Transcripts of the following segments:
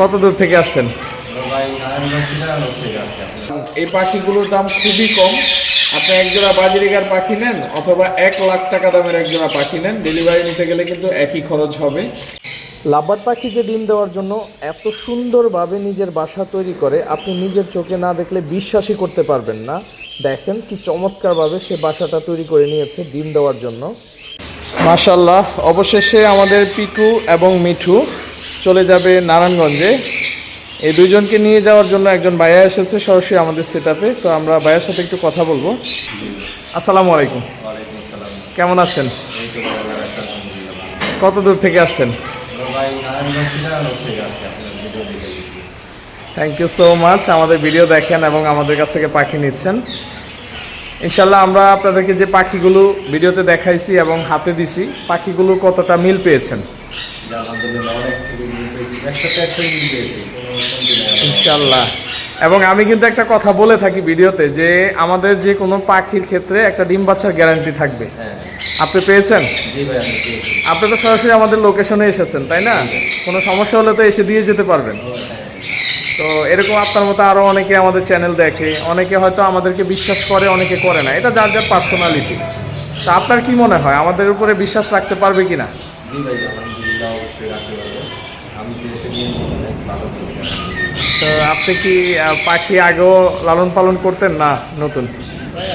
কত দূর থেকে আসছেন? এই পাখিগুলোর দাম খুবই কম। আপনি একজোড়া বাজিরিগার পাখি নেন অথবা এক লাখ টাকা দামের একজোড়া পাখি নেন ডেলিভারি নিতে গেলে কিন্তু একই খরচ হবে। লাভবার পাখি যে ডিম দেওয়ার জন্য এত সুন্দরভাবে নিজের বাসা তৈরি করে আপনি নিজের চোখে না দেখলে বিশ্বাসই করতে পারবেন না। দেখেন কি চমৎকারভাবে সে বাসাটা তৈরি করে নিয়েছে ডিম দেওয়ার জন্য। মাশাল্লাহ অবশেষে আমাদের পিকু এবং মিঠু। চলে যাবে নারায়ণগঞ্জে। এই দুইজনকে নিয়ে যাওয়ার জন্য একজন ভাইয়া এসেছে সরাসরি আমাদের সেট তো আমরা ভাইয়ার সাথে একটু কথা বলব। আসসালামু আলাইকুম। কেমন আছেন? কত দূর থেকে আসছেন? থ্যাংক ইউ সো মাচ আমাদের ভিডিও দেখেন এবং আমাদের কাছ থেকে পাখি নিচ্ছেন। ইনশাল্লাহ আমরা আপনাদেরকে যে পাখিগুলো ভিডিওতে দেখাইছি এবং হাতে দিছি পাখিগুলো কতটা মিল পেয়েছেন? আলহামদুলিল্লাহ ইনশাল্লাহ। এবং আমি কিন্তু একটা কথা বলে থাকি ভিডিওতে যে আমাদের যে কোনো পাখির ক্ষেত্রে একটা ডিম বাচ্চার গ্যারান্টি থাকবে। হ্যাঁ। আপনি পেয়েছেন? আপনি তো সরাসরি আমাদের লোকেশনে এসেছেন তাই না? কোনো সমস্যা হলে তো এসে দিয়ে যেতে পারবেন। তো এরকম আপনার মতো আরও অনেকে আমাদের চ্যানেল দেখে অনেকে হয়তো আমাদেরকে বিশ্বাস করে অনেকে করে না। এটা যার যার পার্সোনালিটি তা আপনার কি মনে হয়? আমাদের উপরে বিশ্বাস রাখতে পারবে কি না জি ভাই আলহামদুলিল্লাহ অবশ্যই রাখতে পারব আমি তো এসে নিয়েছি অনেক ভালো পেয়েছি আলহামদুলিল্লাহ। তো আপনি কি পাখি আগেও লালন পালন করতেন না নতুন?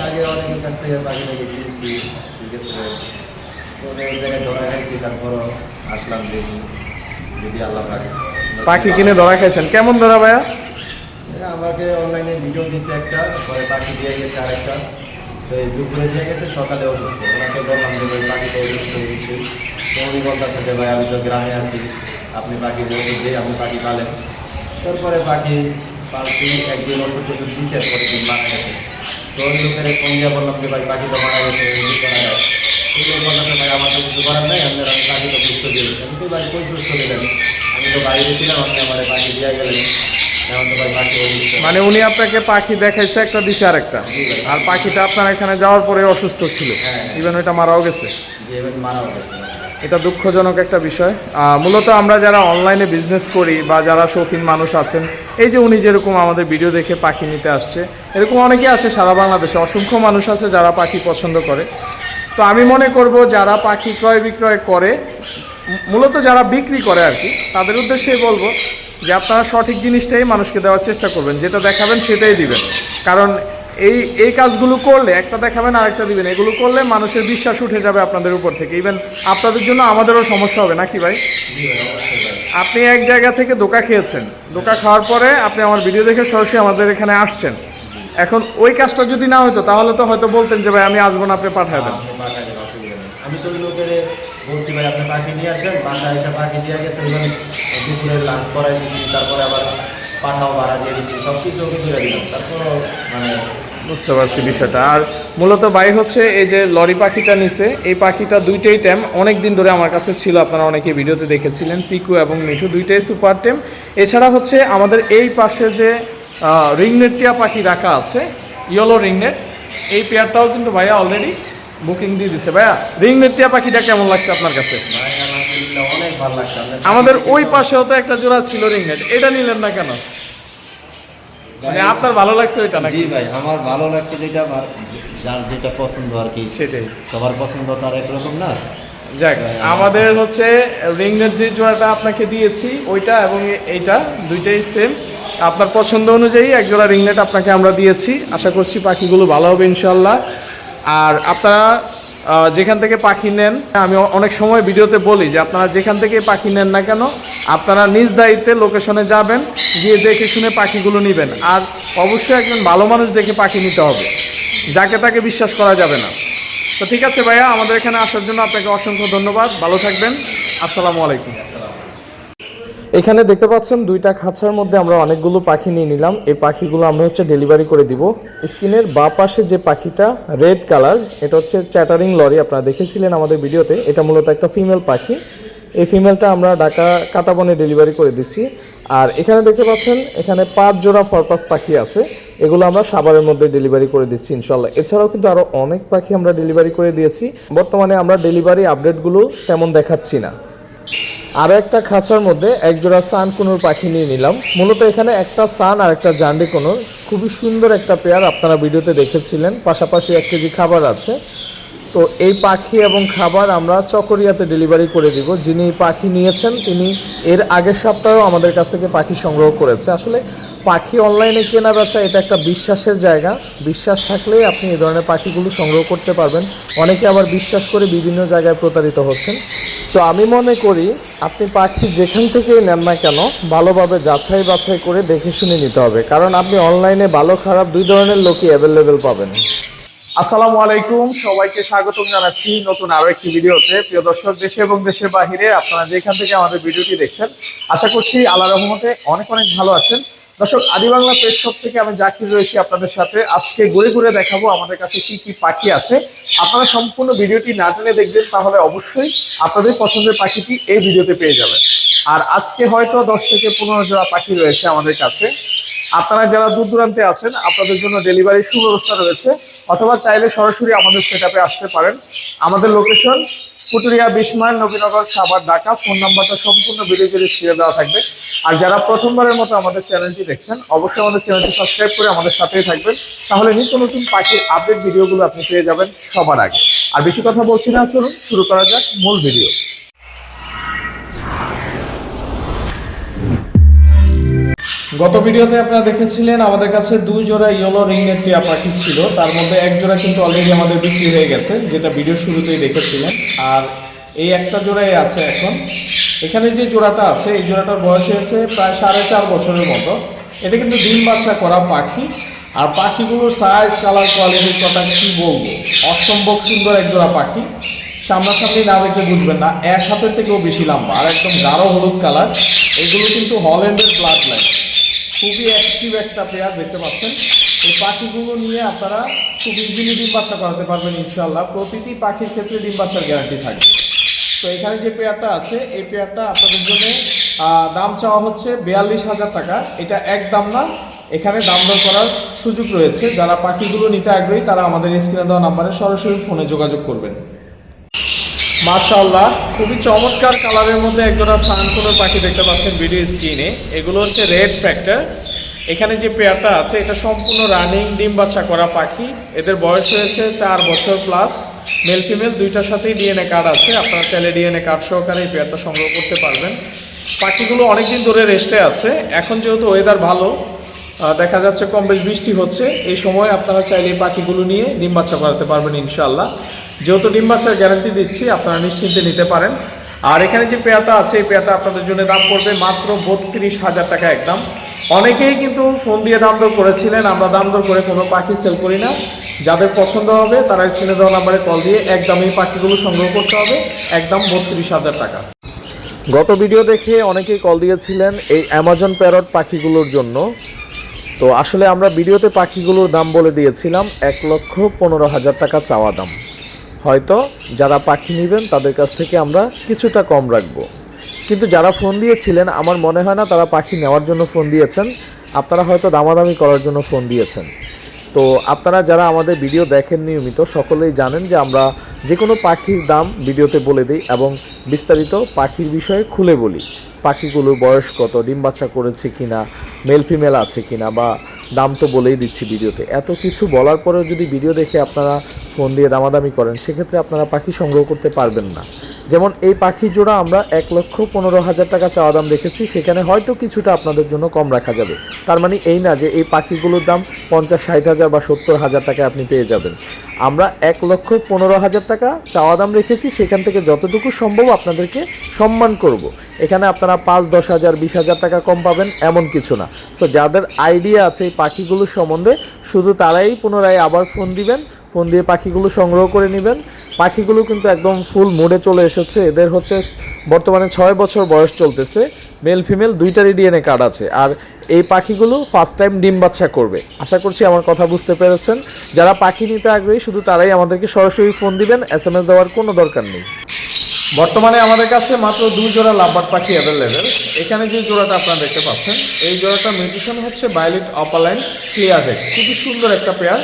আগে অনেকের কাছ থেকে পাখি থেকে কিনেছি ঠিক আছে তো জায়গায় ধরা খাইছি তারপরও আসলাম যদি আল্লাহ পাখি। কিনে ধরা খাইছেন। কেমন ধরা ভাইয়া? আমাকে অনলাইনে ভিডিও দিছে একটা পরে পাখি দিয়ে গেছে আরেকটা। তো এই দুপুরে দিয়ে গেছে সকালে অসুস্থ। ওনাকে বললাম যে ভাই পাখিটা অসুস্থ হয়েছে তো উনি বলতেছে যে ভাই আমি তো গ্রামে আছি আপনি পাখি ওষুধ দিয়ে আপনি পাখি পালেন। তারপরে পাখি পালছি একদিন ওষুধ টষুধ পরে দিন মারা গেছে। তো ওই লোকের ফোন দিয়ে বললাম যে ভাই মারা গেছে কি করা যায়। ওই লোক বলতেছে ভাই আমার তো কিছু করার নাই আপনার আমি তো সুস্থ দিয়েছি আমি তো ভাই কই সুস্থ দিলেন আমি তো বাইরে ছিলাম আপনি আমার পাখি দিয়ে গেলেন। এখন তো ভাই পাখি অসুস্থ মানে উনি আপনাকে পাখি দেখাইছে একটা দিছে আরেকটা। আর পাখিটা আপনার এখানে যাওয়ার পরে অসুস্থ ছিল। হ্যাঁ। ইভেন ওইটা মারাও গেছে। মারাও গেছে। এটা দুঃখজনক একটা বিষয়। মূলত আমরা যারা অনলাইনে বিজনেস করি বা যারা শৌখিন মানুষ আছেন, এই যে উনি যেরকম আমাদের ভিডিও দেখে পাখি নিতে আসছে, এরকম অনেকে আছে সারা বাংলাদেশে, অসংখ্য মানুষ আছে যারা পাখি পছন্দ করে। তো আমি মনে করব যারা পাখি ক্রয় বিক্রয় করে মূলত যারা বিক্রি করে আর কি, তাদের উদ্দেশ্যে বলব যে আপনারা সঠিক জিনিসটাই মানুষকে দেওয়ার চেষ্টা করবেন, যেটা দেখাবেন সেটাই দিবেন। কারণ এই এই কাজগুলো করলে, একটা দেখাবেন আর একটা দিবেন, এগুলো করলে মানুষের বিশ্বাস উঠে যাবে আপনাদের উপর থেকে। ইভেন আপনাদের জন্য আমাদেরও সমস্যা হবে, নাকি ভাই? আপনি এক জায়গা থেকে দোকা খেয়েছেন। দোকা খাওয়ার পরে আপনি আমার ভিডিও দেখে সরাসরি আমাদের এখানে আসছেন। এখন ওই কাজটা যদি না হতো, তাহলে তো হয়তো বলতেন যে, ভাই, আমি আসব না, আপনি পাঠায় দেন। তারপরে আবার পাঠাও ভাড়া দিয়ে দিচ্ছি সব কিছু দিলাম। মানে বুঝতে পারছি বিষয়টা। আর মূলত ভাই হচ্ছে এই যে লরি পাখিটা নিছে এই পাখিটা দুইটাই ট্যাম অনেক দিন ধরে আমার কাছে ছিল আপনারা অনেকে ভিডিওতে দেখেছিলেন পিকু এবং মিঠু দুইটাই সুপার টেম। এছাড়া হচ্ছে আমাদের এই পাশে যে রিংনেট টিয়া পাখি রাখা আছে ইয়েলো রিংনেট এই পেয়ারটাও কিন্তু ভাইয়া অলরেডি বুকিং দিয়ে দিছে। ভাইয়া রিংনেট টিয়া পাখিটা কেমন লাগছে আপনার কাছে? ভাই অনেক ভালো লাগছে আমাদের ওই পাশেও তো একটা জোড়া ছিল রিংনেট এটা নিলেন না কেন? মানে আপনার ভালো লাগছে ওইটা নাকি? জি ভাই আমার ভালো লাগছে যেটা আমার যার যেটা পছন্দ আর কি। সেটাই। সবার পছন্দ তার একরকম না? যাক আমাদের হচ্ছে রিংনেট যে জোড়াটা আপনাকে দিয়েছি ওইটা এবং এইটা দুইটাই সেম আপনার পছন্দ অনুযায়ী এক জোড়া রিংনেট আপনাকে আমরা দিয়েছি। আশা করছি পাখিগুলো ভালো হবে ইনশাল্লাহ আর আপনারা যেখান থেকে পাখি নেন, আমি অনেক সময় ভিডিওতে বলি যে আপনারা যেখান থেকে পাখি নেন না কেন, আপনারা নিজ দায়িত্বে লোকেশনে যাবেন, গিয়ে দেখে শুনে পাখিগুলো নেবেন। আর অবশ্যই একজন ভালো মানুষ দেখে পাখি নিতে হবে, যাকে তাকে বিশ্বাস করা যাবে না। তো ঠিক আছে ভাইয়া, আমাদের এখানে আসার জন্য আপনাকে অসংখ্য ধন্যবাদ। ভালো থাকবেন। আসসালামু আলাইকুম। এখানে দেখতে পাচ্ছেন দুইটা খাঁচার মধ্যে আমরা অনেকগুলো পাখি নিয়ে নিলাম। এই পাখিগুলো আমরা হচ্ছে ডেলিভারি করে দিব। স্ক্রিনের বা পাশে যে পাখিটা, রেড কালার, এটা হচ্ছে চ্যাটারিং লরি। আপনারা দেখেছিলেন আমাদের ভিডিওতে, এটা মূলত একটা ফিমেল পাখি। এই ফিমেলটা আমরা ঢাকা কাটাবনে ডেলিভারি করে দিচ্ছি। আর এখানে দেখতে পাচ্ছেন, এখানে পাঁচ জোড়া ফরপাস পাখি আছে। এগুলো আমরা সাভারের মধ্যে ডেলিভারি করে দিচ্ছি ইনশাল্লাহ এছাড়াও কিন্তু আরও অনেক পাখি আমরা ডেলিভারি করে দিয়েছি। বর্তমানে আমরা ডেলিভারি আপডেটগুলো তেমন দেখাচ্ছি না। আরও একটা খাঁচার মধ্যে একজোড়া সান কুনুর পাখি নিয়ে নিলাম। মূলত এখানে একটা সান আর একটা জান্ডি কুনুর। খুবই সুন্দর একটা পেয়ার আপনারা ভিডিওতে দেখেছিলেন। পাশাপাশি এক কেজি খাবার আছে। তো এই পাখি এবং খাবার আমরা চকরিয়াতে ডেলিভারি করে দিব। যিনি পাখি নিয়েছেন, তিনি এর আগের সপ্তাহেও আমাদের কাছ থেকে পাখি সংগ্রহ করেছে। আসলে পাখি অনলাইনে কেনা বেচা, এটা একটা বিশ্বাসের জায়গা। বিশ্বাস থাকলেই আপনি এই ধরনের পাখিগুলো সংগ্রহ করতে পারবেন। অনেকে আবার বিশ্বাস করে বিভিন্ন জায়গায় প্রতারিত হচ্ছেন। তো আমি মনে করি, আপনি পাখি যেখান থেকেই নেন না কেন, ভালোভাবে যাচাই বাছাই করে দেখে শুনে নিতে হবে। কারণ আপনি অনলাইনে ভালো, খারাপ দুই ধরনের লোকই অ্যাভেলেবেল পাবেন। আসসালামু আলাইকুম, সবাইকে স্বাগতম জানাচ্ছি নতুন আরও একটি ভিডিওতে। প্রিয় দর্শক, দেশে এবং দেশের বাহিরে আপনারা যেখান থেকে আমাদের ভিডিওটি দেখছেন, আশা করছি আল্লাহ রহমতে অনেক অনেক ভালো আছেন। দর্শক, আদি বাংলা প্রেস শপ থেকে আমি জাকির রয়েছি আপনাদের সাথে। আজকে ঘুরে ঘুরে দেখাবো আমাদের কাছে কি কি পাখি আছে। আপনারা সম্পূর্ণ ভিডিওটি না টেনে দেখবেন, তাহলে অবশ্যই আপনাদের পছন্দের পাখিটি এই ভিডিওতে পেয়ে যাবেন। আর আজকে হয়তো দশ থেকে পনেরো জোড়া পাখি রয়েছে আমাদের কাছে। আপনারা যারা দূর দূরান্তে আছেন, আপনাদের জন্য ডেলিভারির সুব্যবস্থা রয়েছে, অথবা চাইলে সরাসরি আমাদের সেট আসতে পারেন। আমাদের লোকেশন কুটুরিয়া বিস্ময় নবীনগর সাবার ঢাকা। ফোন নাম্বারটা সম্পূর্ণ ভিডিও জুড়ে ছিঁড়ে দেওয়া থাকবে। আর যারা প্রথমবারের মতো আমাদের চ্যানেলটি দেখছেন, অবশ্যই আমাদের চ্যানেলটি সাবস্ক্রাইব করে আমাদের সাথেই থাকবেন। তাহলে নিত্য নতুন পাখির আপডেট ভিডিওগুলো আপনি পেয়ে যাবেন সবার আগে। আর বেশি কথা বলছি না, চলুন শুরু করা যাক মূল ভিডিও। গত ভিডিওতে আপনারা দেখেছিলেন, আমাদের কাছে দুই জোড়া ইয়েলো রিংনেট টিয়া পাখি ছিল। তার মধ্যে এক জোড়া কিন্তু অলরেডি আমাদের বিক্রি হয়ে গেছে, যেটা ভিডিও শুরুতেই দেখেছিলেন। আর এই একটা জোড়াই আছে এখন। এখানে যে জোড়াটা আছে, এই জোড়াটার বয়স হয়েছে প্রায় সাড়ে চার বছরের মতো। এটা কিন্তু ডিম বাচ্চা করা পাখি। আর পাখিগুলোর সাইজ কালার কোয়ালিটির কথা কি বলব? অসম্ভব সুন্দর এক জোড়া পাখি। সামনাসামনি না দেখলে বুঝবেন না। এক হাতের থেকেও বেশি লম্বা, আর একদম গাঢ় হলুদ কালার এগুলো কিন্তু হল্যান্ডের ব্লাড লাইন খুবই অ্যাক্টিভ একটা পেয়ার দেখতে পাচ্ছেন। এই পাখিগুলো নিয়ে আপনারা খুব ইজিলি ডিম বাচ্চা করাতে পারবেন ইনশাল্লাহ প্রতিটি পাখির ক্ষেত্রে ডিম বাচ্চার গ্যারান্টি থাকবে। তো এখানে যে পেয়ারটা আছে, এই পেয়ারটা আপনাদের জন্য দাম চাওয়া হচ্ছে বিয়াল্লিশ হাজার টাকা। এটা এক দাম না, এখানে দাম দর করার সুযোগ রয়েছে। যারা পাখিগুলো নিতে আগ্রহী, তারা আমাদের স্ক্রিনে দেওয়া নাম্বারে সরাসরি ফোনে যোগাযোগ করবেন। মাশাআল্লাহ, খুবই চমৎকার কালারের মধ্যে একজোড়া সানকুনোর পাখি দেখতে পাচ্ছেন ভিডিও স্ক্রিনে। এগুলো হচ্ছে রেড ফ্যাক্টর এখানে যে পেয়ারটা আছে, এটা সম্পূর্ণ রানিং ডিম বাচ্চা করা পাখি। এদের বয়স হয়েছে চার বছর প্লাস। মেল ফিমেল, দুইটার সাথেই ডিএনএ কার্ড আছে। আপনারা চাইলে ডিএনএ কার্ড সহকারে এই পেয়ারটা সংগ্রহ করতে পারবেন। পাখিগুলো অনেকদিন ধরে রেস্টে আছে। এখন যেহেতু ওয়েদার ভালো দেখা যাচ্ছে কম বেশ বৃষ্টি হচ্ছে। এই সময় আপনারা চাইলে এই পাখিগুলো নিয়ে ডিম বাচ্চা করাতে পারবেন ইনশাল্লাহ যেহেতু ডিম বাচ্চার গ্যারান্টি দিচ্ছি, আপনারা নিশ্চিন্তে নিতে পারেন। আর এখানে যে পেয়াটা আছে, এই পেয়ারটা আপনাদের জন্য দাম পড়বে মাত্র বত্রিশ হাজার টাকা একদম। অনেকেই কিন্তু ফোন দিয়ে দাম দর করেছিলেন, আমরা দাম দর করে কোনো পাখি সেল করি না। যাদের পছন্দ হবে, তারা স্ক্রিনে দেওয়া নাম্বারে কল দিয়ে একদম এই পাখিগুলো সংগ্রহ করতে হবে, একদম বত্রিশ হাজার টাকা। গত ভিডিও দেখে অনেকেই কল দিয়েছিলেন এই অ্যামাজন প্যারট পাখিগুলোর জন্য। তো আসলে আমরা ভিডিওতে পাখিগুলোর দাম বলে দিয়েছিলাম এক লক্ষ পনেরো হাজার টাকা চাওয়া দাম। হয়তো যারা পাখি নেবেন, তাদের কাছ থেকে আমরা কিছুটা কম রাখব। কিন্তু যারা ফোন দিয়েছিলেন, আমার মনে হয় না তারা পাখি নেওয়ার জন্য ফোন দিয়েছেন। আপনারা হয়তো দামাদামি করার জন্য ফোন দিয়েছেন। তো আপনারা যারা আমাদের ভিডিও দেখেন নিয়মিত, সকলেই জানেন যে আমরা যে কোনো পাখির দাম ভিডিওতে বলে দিই এবং বিস্তারিত পাখির বিষয়ে খুলে বলি। পাখিগুলোর বয়স কত? ডিম বাচ্চা করেছে কিনা? মেল ফিমেল আছে কিনা? বা দাম তো বলেই দিচ্ছি ভিডিওতে। এত কিছু বলার পরেও যদি ভিডিও দেখে আপনারা ফোন দিয়ে দামাদামি করেন, সেক্ষেত্রে আপনারা পাখি সংগ্রহ করতে পারবেন না। যেমন এই পাখি জোড়া আমরা এক লক্ষ পনেরো হাজার টাকা চাওয়া দাম রেখেছি সেখানে হয়তো কিছুটা আপনাদের জন্য কম রাখা যাবে। তার মানে এই না যে এই পাখিগুলোর দাম পঞ্চাশ, ষাট হাজার বা সত্তর হাজার টাকা আপনি পেয়ে যাবেন। আমরা এক লক্ষ পনেরো হাজার টাকা চাওয়া দাম রেখেছি, সেখান থেকে যতটুকু সম্ভব আপনাদেরকে সম্মান করব। এখানে আপনারা পাঁচ, দশ হাজার, বিশ হাজার টাকা কম পাবেন এমন কিছু না। তো যাদের আইডিয়া আছে এই পাখিগুলোর সম্বন্ধে, শুধু তারাই পুনরায় আবার ফোন দিবেন ফোন দিয়ে পাখিগুলো সংগ্রহ করে নেবেন। পাখিগুলো কিন্তু একদম ফুল মোডে চলে এসেছে। এদের হচ্ছে বর্তমানে ছয় বছর বয়স চলতেছে। মেল ফিমেল দুইটারই ডিএনএ কার্ড আছে। আর এই পাখিগুলো ফার্স্ট টাইম ডিম বাচ্চা করবে। আশা করছি আমার কথা বুঝতে পেরেছেন। যারা পাখি নিতে আগ্রহী, শুধু তারাই আমাদেরকে সরাসরি ফোন দিবেন। এস এম এস দেওয়ার কোনো দরকার নেই। বর্তমানে আমাদের কাছে মাত্র দুই জোড়া লাভবার্ড পাখি অ্যাভেলেবেল এখানে যে জোড়াটা আপনারা দেখতে পাচ্ছেন, এই জোড়াটা মিউটেশন হচ্ছে বাইলিট অপালাইন ক্লিয়ার হেড খুবই সুন্দর একটা পেয়ার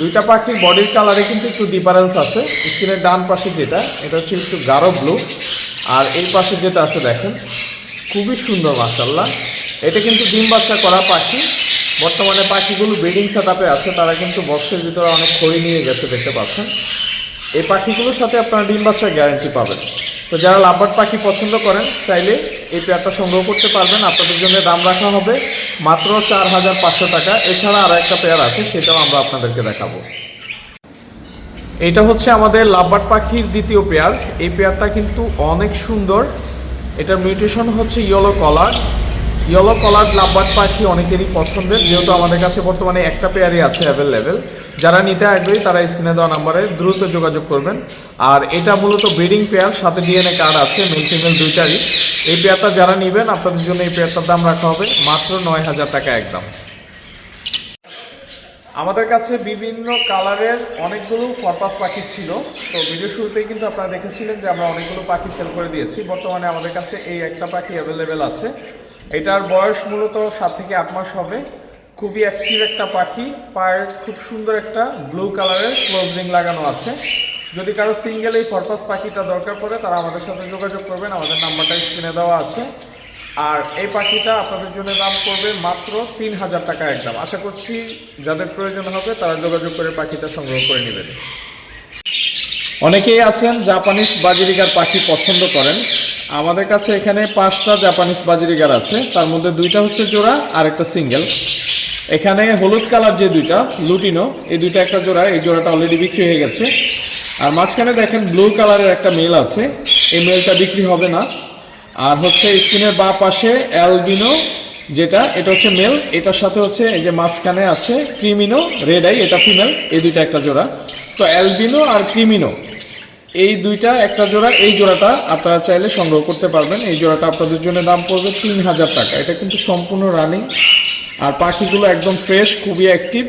দুইটা পাখির বডির কালারে কিন্তু একটু ডিফারেন্স আছে। স্ক্রিনের ডান পাশে যেটা, এটা হচ্ছে একটু গাঢ় ব্লু আর এই পাশে যেটা আছে দেখেন, খুবই সুন্দর মাসাল্লাহ এটা কিন্তু ডিম বাচ্চা করা পাখি। বর্তমানে পাখিগুলো ব্রিডিং সেটআপে আছে, তারা কিন্তু বক্সের ভিতরে অনেক খড়ি নিয়ে গেছে দেখতে পাচ্ছেন। এই পাখিগুলোর সাথে আপনারা ডিম বাচ্চার গ্যারান্টি পাবেন। তো যারা লাভবার্ড পাখি পছন্দ করেন, চাইলে এই পেয়ারটা সংগ্রহ করতে পারবেন। আপনাদের জন্য দাম রাখা হবে মাত্র চার হাজার পাঁচশো টাকা। এছাড়া আর একটা পেয়ার আছে, সেটাও আমরা আপনাদেরকে দেখাবো। এটা হচ্ছে আমাদের লাভবার্ড পাখির দ্বিতীয় পেয়ার। এই পেয়ারটা কিন্তু অনেক সুন্দর। এটার মিউটেশন হচ্ছে yellow collar. Yellow collar lovebird পাখি অনেকেরই পছন্দের, যেহেতু আমাদের কাছে বর্তমানে একটা পেয়ারই আছে অ্যাভেলেবেল যারা নিতে আগ্রহী তারা স্ক্রিনে দেওয়া নাম্বারে দ্রুত যোগাযোগ করবেন। আর এটা মূলত ব্রিডিং পেয়ার সাথে ডিএনএ কার্ড আছে মেল ফিমেল দুইটারই। এই পেয়ারটা যারা নেবেন, আপনাদের জন্য এই পেয়ারটার দাম রাখা হবে মাত্র নয় হাজার টাকা একদম। আমাদের কাছে বিভিন্ন কালারের অনেকগুলো পারপাস পাখি ছিল। তো ভিডিও শুরুতেই কিন্তু আপনারা দেখেছিলেন যে আমরা অনেকগুলো পাখি সেল করে দিয়েছি। বর্তমানে আমাদের কাছে এই একটা পাখি অ্যাভেলেবেল আছে। এটার বয়স মূলত সাত থেকে আট মাস হবে। খুবই অ্যাক্টিভ একটা পাখি। পায়ের খুব সুন্দর একটা ব্লু কালারের ক্লোজ রিং লাগানো আছে। যদি কারও সিঙ্গেল এই পারপাস পাখিটা দরকার পড়ে, তারা আমাদের সাথে যোগাযোগ করবেন। আমাদের নাম্বারটা স্ক্রিনে দেওয়া আছে। আর এই পাখিটা আপনাদের জন্য দাম পড়বে মাত্র তিন হাজার টাকা একদম। আশা করছি যাদের প্রয়োজন হবে, তারা যোগাযোগ করে পাখিটা সংগ্রহ করে নেবেন। অনেকেই আছেন জাপানিজ বাজিরিগার পাখি পছন্দ করেন। আমাদের কাছে এখানে পাঁচটা জাপানিজ বাজিরিগার আছে। তার মধ্যে দুইটা হচ্ছে জোড়া আর একটা সিঙ্গেল এখানে হলুদ কালার যে দুইটা, লুটিনো, এই দুইটা একটা জোড়া, এই জোড়াটা অলরেডি বিক্রি হয়ে গেছে। আর মাঝখানে দেখেন ব্লু কালারের একটা মেল আছে, এই মেলটা বিক্রি হবে না। আর হচ্ছে স্ক্রিনের বা পাশে অ্যালবিনো যেটা, এটা হচ্ছে মেল এটার সাথে হচ্ছে এই যে মাঝখানে আছে ক্রিমিনো রেড আই এটা ফিমেল এই দুইটা একটা জোড়া। তো অ্যালবিনো আর ক্রিমিনো এই দুইটা একটা জোড়া, এই জোড়াটা আপনারা চাইলে সংগ্রহ করতে পারবেন। এই জোড়াটা আপনাদের জন্য দাম পড়বে তিন হাজার টাকা। এটা কিন্তু সম্পূর্ণ রানিং আর পাখিগুলো একদম ফ্রেশ খুবই অ্যাক্টিভ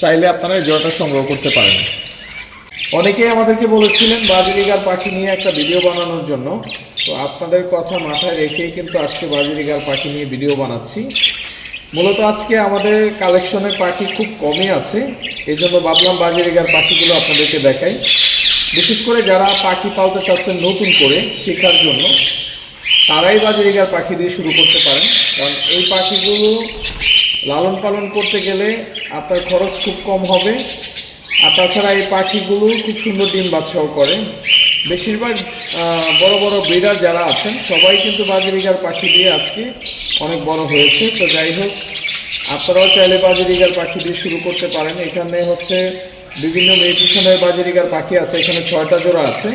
চাইলে আপনারা জোড়াটা সংগ্রহ করতে পারেন। অনেকেই আমাদেরকে বলেছিলেন বাজরিগার পাখি নিয়ে একটা ভিডিও বানানোর জন্য। তো আপনাদের কথা মাথায় রেখেই কিন্তু আজকে বাজরিগার পাখি নিয়ে ভিডিও বানাচ্ছি। মূলত আজকে আমাদের কালেকশনের পাখি খুব কমই আছে। এই জন্য ভাবলাম বাজরিগার পাখিগুলো আপনাদেরকে দেখাই। বিশেষ করে যারা পাখি পালতে চাচ্ছেন নতুন করে শেখার জন্য, তারাই বাজরিগার পাখি দিয়ে শুরু করতে পারেন। কারণ এই পাখিগুলো লালন পালন করতে গেলে আপনার খরচ খুব কম হবে। আর তাছাড়া এই পাখিগুলো খুব সুন্দর ডিম বাচ্চাও করে। বেশিরভাগ বড় বড় ব্রিডার যারা আছেন, সবাই কিন্তু বাজরিগার পাখি দিয়ে আজকে অনেক বড় হয়েছে। তো যাই হোক, আপনারাও চাইলে বাজরিগার পাখি দিয়ে শুরু করতে পারেন। এখানে হচ্ছে বিভিন্ন মেডিটেশনের বাজরিগার পাখি আছে। এখানে ছয়টা জোড়া আছে।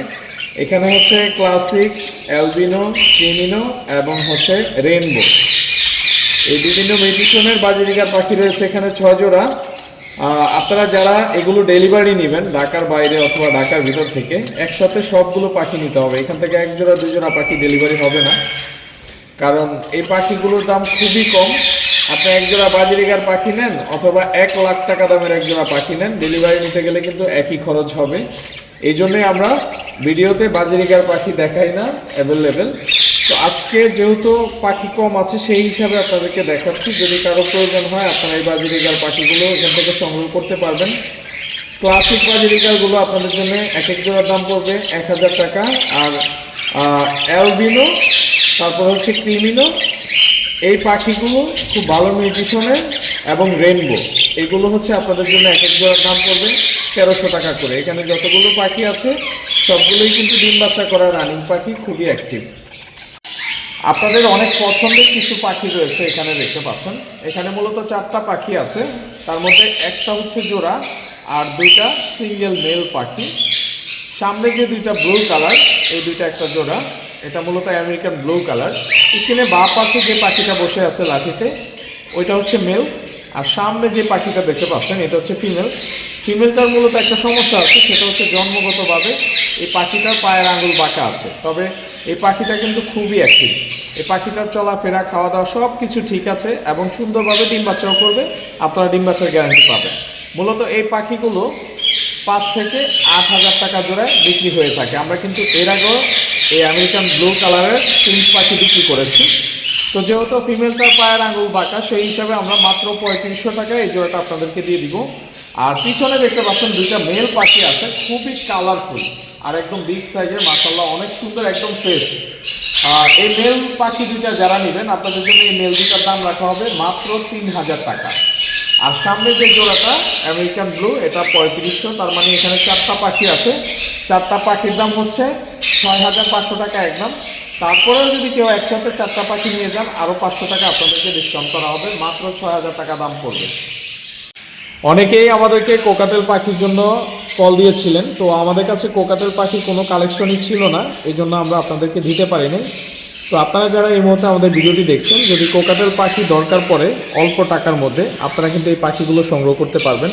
এখানে হচ্ছে ক্লাসিক, অ্যালবিনো, ক্রিমিনো এবং হচ্ছে রেনবো এই বিভিন্ন মেডিসনের বাজিরিকার পাখি রয়েছে এখানে ছয় জোড়া। আপনারা যারা এগুলো ডেলিভারি নেবেন, ঢাকার বাইরে অথবা ঢাকার ভিতর থেকে, একসাথে সবগুলো পাখি নিতে হবে। এখান থেকে এক জোড়া, দুই জোড়া পাখি ডেলিভারি হবে না। কারণ এই পাখিগুলোর দাম খুবই কম। আপনি এক জোড়া বাজিরিকার পাখি নেন অথবা এক লাখ টাকা দামের এক জোড়া পাখি নেন ডেলিভারি নিতে গেলে কিন্তু একই খরচ হবে। এই জন্যই আমরা ভিডিওতে বাজিরিকার পাখি দেখাই না অ্যাভেলেবেল তো আজকে যেহেতু পাখি কম আছে, সেই হিসাবে আপনাদেরকে দেখাচ্ছি। যদি কারও প্রয়োজন হয়, আপনারা এই বাজিরিকার পাখিগুলো এখান থেকে সংগ্রহ করতে পারবেন। ক্লাসিক বাজিরিকারগুলো আপনাদের জন্য এক এক জোড়ার দাম পড়বে এক হাজার টাকা। আর অ্যালবিনো, তারপর হচ্ছে ক্রিমিনো, এই পাখিগুলো খুব ভালো নিউট্রিশনের, এবং রেনবো, এগুলো হচ্ছে আপনাদের জন্য এক এক জোড়ার দাম পড়বে তেরোশো টাকা করে। এখানে যতগুলো পাখি আছে, সবগুলোই কিন্তু ডিম বাচ্চা করা রানিং পাখি, খুবই অ্যাক্টিভ আপনাদের অনেক পছন্দের কিছু পাখি রয়েছে এখানে দেখতে পাচ্ছেন। এখানে মূলত চারটা পাখি আছে। তার মধ্যে একটা হচ্ছে জোড়া আর দুইটা সিঙ্গেল মেল পাখি। সামনে যে দুইটা ব্লু কালার এই দুইটা একটা জোড়া। এটা মূলত আমেরিকান ব্লু কালার স্ক্রিনে বা পাশে যে পাখিটা বসে আছে লাঠিতে, ওইটা হচ্ছে মেল আর সামনে যে পাখিটা দেখতে পাচ্ছেন, এটা হচ্ছে ফিমেল ফিমেলটার মূলত একটা সমস্যা আছে, সেটা হচ্ছে জন্মগতভাবে এই পাখিটার পায়ের আঙুল বাঁকা আছে। তবে এই পাখিটা কিন্তু খুবই অ্যাক্টিভ এই পাখিটার চলাফেরা খাওয়া দাওয়া সব কিছু ঠিক আছে এবং সুন্দরভাবে ডিম বাচ্চাও করবে। আপনারা ডিম বাচ্চার গ্যারান্টি পাবেন। মূলত এই পাখিগুলো পাঁচ থেকে আট হাজার টাকা জোড়ায় বিক্রি হয়ে থাকে। আমরা কিন্তু এর আগেও এই আমেরিকান ব্লু কালারের প্রিন্স পাখি বিক্রি করেছি। তো যেহেতু ফিমেলটার পায়ের আঙুল বাঁকা, সেই হিসাবে আমরা মাত্র পঁয়ত্রিশশো টাকায় এই জোড়াটা আপনাদেরকে দিয়ে দিব। আর পিছনে দেখতে পাচ্ছেন দুইটা মেল পাখি আছে, খুবই কালারফুল আর একদম বিগ সাইজের মাসাল্লাহ অনেক সুন্দর, একদম ফ্রেশ আর এই মেল পাখি দুইটা যারা নেবেন, আপনাদের জন্য এই মেল দুটার দাম রাখা হবে মাত্র তিন হাজার টাকা। আর সামনে যে জোড়াটা আমেরিকান ব্লু এটা পঁয়ত্রিশশো, তার মানে এখানে চারটা পাখি আছে। চারটা পাখির দাম হচ্ছে ছয় হাজার পাঁচশো টাকা একদম। তারপরেও যদি কেউ একসাথে চারটা পাখি নিয়ে যান আরও পাঁচশো টাকা আপনাদেরকে ডিসকাউন্ট করা হবে, মাত্র ছয় হাজার টাকা দাম পড়বে। অনেকেই আমাদেরকে কোকাটেল পাখির জন্য কল দিয়েছিলেন। তো আমাদের কাছে কোকাটের পাখির কোনো কালেকশনই ছিল না এই জন্য আমরা আপনাদেরকে দিতে পারিনি। তো আপনারা যারা এই মুহূর্তে আমাদের ভিডিওটি দেখছেন, যদি কোকাটের পাখি দরকার পড়ে অল্প টাকার মধ্যে, আপনারা কিন্তু এই পাখিগুলো সংগ্রহ করতে পারবেন।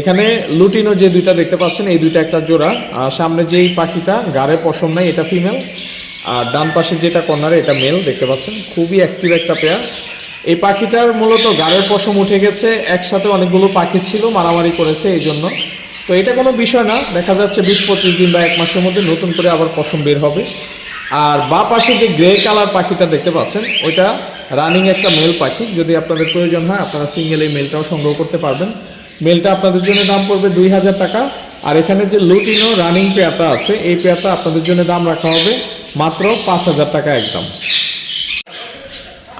এখানে লুটিনো যে দুইটা দেখতে পাচ্ছেন, এই দুইটা একটা জোড়া। সামনে যেই পাখিটা, গাড়ে পশম নাই, এটা ফিমেল আর ডান পাশে যেটা কর্নারে, এটা মেল দেখতে পাচ্ছেন? খুবই অ্যাক্টিভ একটা পেয়ার এই পাখিটার মূলত গাড়ের পশম উঠে গেছে, একসাথে অনেকগুলো পাখি ছিল, মারামারি করেছে এই জন্য তো এটা কোনো বিষয় না। দেখা যাচ্ছে বিশ পঁচিশ দিন বা এক মাসের মধ্যে নতুন করে আবার পশম বের হবে। আর বা পাশে যে গ্রে কালার পাখিটা দেখতে পাচ্ছেন, ওইটা রানিং একটা মেল পাখি। যদি আপনাদের প্রয়োজন হয়, আপনারা সিঙ্গেল এই মেলটাও সংগ্রহ করতে পারবেন। মেলটা আপনাদের জন্য দাম পড়বে দুই হাজার টাকা। আর এখানে যে লুটিনো রানিং পেয়ারটা আছে, এই পেয়ারটা আপনাদের জন্য দাম রাখা হবে মাত্র পাঁচ হাজার টাকা একদম।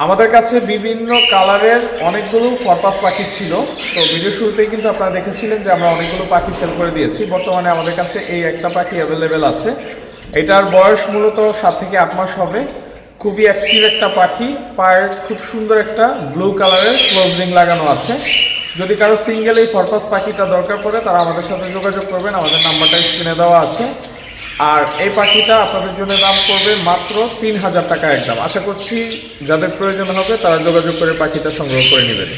আমাদের কাছে বিভিন্ন কালারের অনেকগুলো পারপাস পাখি ছিল। তো ভিডিও শুরুতেই কিন্তু আপনারা দেখেছিলেন যে আমরা অনেকগুলো পাখি সেল করে দিয়েছি। বর্তমানে আমাদের কাছে এই একটা পাখি অ্যাভেলেবেল আছে। এটার বয়স মূলত সাত থেকে আট মাস হবে। খুবই অ্যাক্টিভ একটা পাখি। পায়ের খুব সুন্দর একটা ব্লু কালারের ক্লোজ রিং লাগানো আছে। যদি কারও সিঙ্গেল এই পারপাস পাখিটা দরকার পড়ে, তারা আমাদের সাথে যোগাযোগ করবেন। আমাদের নাম্বারটা স্ক্রিনে দেওয়া আছে। আর এই পাখিটা আপনাদের জন্য দাম করবে মাত্র তিন হাজার টাকা একদম। আশা করছি যাদের প্রয়োজন হবে তারা যোগাযোগ করে পাখিটা সংগ্রহ করে নেবেন।